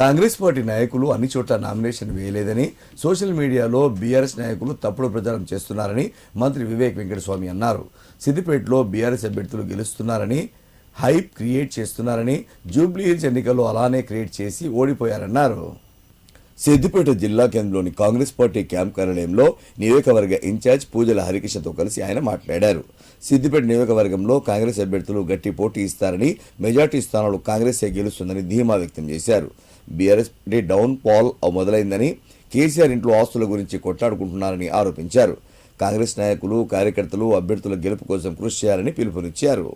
Congress party నాయకులు అన్ని చోట్ల నామినేషన్ వేయలేదని సోషల్ మీడియాలో బీఆర్ఎస్ నాయకులు తప్పుడు ప్రచారం చేస్తున్నారని మంత్రి వివేక్ వెంకటస్వామి అన్నారు. సిద్దిపేటలో బీఆర్ఎస్ అభ్యర్థులు గెలుస్తున్నారని హైప్ క్రియేట్ చేస్తున్నారని జూబ్లీహిల్స్ ఎన్నికల్లో అలానే క్రియేట్ చేసి ఓడిపోయారన్నారు. సిద్దిపేట జిల్లా కేంద్రంలోని కాంగ్రెస్ పార్టీ క్యాంప్ కార్యాలయంలో నియోజకవర్గ ఇన్ఛార్జ్ పూజల హరికృష్ణతో కలిసి ఆయన మాట్లాడారు. సిద్దిపేట నియోజకవర్గంలో కాంగ్రెస్ అభ్యర్థులు గట్టి పోటీ ఇస్తారని మెజార్టీ స్థానాలు కాంగ్రెసే గెలుస్తుందని ధీమా వ్యక్తం చేశారు. బీఆర్ఎస్ పార్టీ డౌన్ పాల్ మొదలైందని కేసీఆర్ ఇంట్లో ఆస్తుల గురించి కొట్లాడుకుంటున్నారని ఆరోపించారు. కాంగ్రెస్ నాయకులు కార్యకర్తలు అభ్యర్థుల గెలుపు కోసం కృషి చేయాలని పిలుపునిచ్చారు.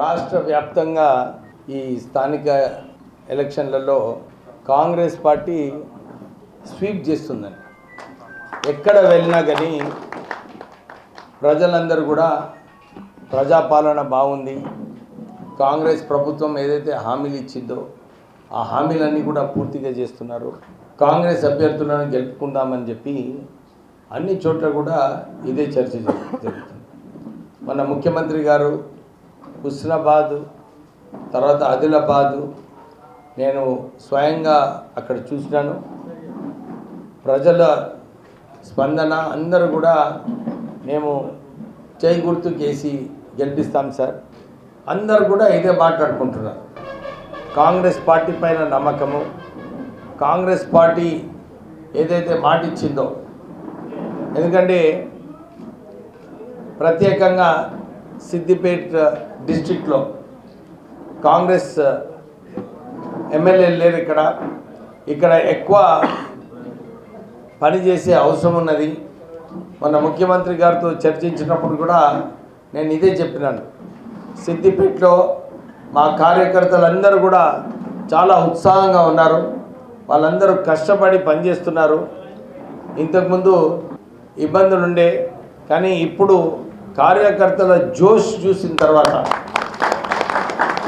రాష్ట్ర వ్యాప్తంగా ఈ స్థానిక ఎలక్షన్లలో కాంగ్రెస్ పార్టీ స్వీప్ చేస్తుందండి. ఎక్కడ వెళ్ళినా కానీ ప్రజలందరూ కూడా ప్రజాపాలన బాగుంది. కాంగ్రెస్ ప్రభుత్వం ఏదైతే హామీలు ఇచ్చిందో ఆ హామీలన్నీ కూడా పూర్తిగా చేస్తున్నారు. కాంగ్రెస్ అభ్యర్థులను గెలుపుకుందామని చెప్పి అన్ని చోట్ల కూడా ఇదే చర్చ జరుగుతుంది. మన ముఖ్యమంత్రి గారు హుస్నాబాద్ తర్వాత ఆదిలాబాదు నేను స్వయంగా అక్కడ చూసినాను. ప్రజల స్పందన అందరూ కూడా మేము చేయి గుర్తు చేసి గెలిపిస్తాం సార్. అందరు కూడా ఇదే మాట్లాడుకుంటున్నారు. కాంగ్రెస్ పార్టీ పైన నమ్మకము. కాంగ్రెస్ పార్టీ ఏదైతే మాట ఇచ్చిందో ఎందుకంటే ప్రత్యేకంగా సిద్దిపేట డిస్టిక్లో కాంగ్రెస్ ఎమ్మెల్యే లేరు ఇక్కడ. ఇక్కడ ఎక్కువ పనిచేసే అవసరం ఉన్నది. మన ముఖ్యమంత్రి గారితో చర్చించినప్పుడు కూడా నేను ఇదే చెప్పినాను. సిద్దిపేటలో మా కార్యకర్తలందరూ కూడా చాలా ఉత్సాహంగా ఉన్నారు. వాళ్ళందరూ కష్టపడి పనిచేస్తున్నారు. ఇంతకుముందు ఇబ్బందులు ఉండే కానీ ఇప్పుడు కార్యకర్తల జోష్ చూసిన తర్వాత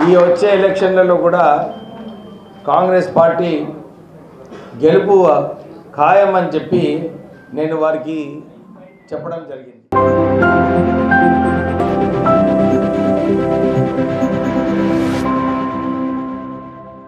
ఈ వచ్చే ఎలక్షన్లలో కూడా కాంగ్రెస్ పార్టీ గెలుపు ఖాయం అని చెప్పి నేను వారికి చెప్పడం జరిగింది.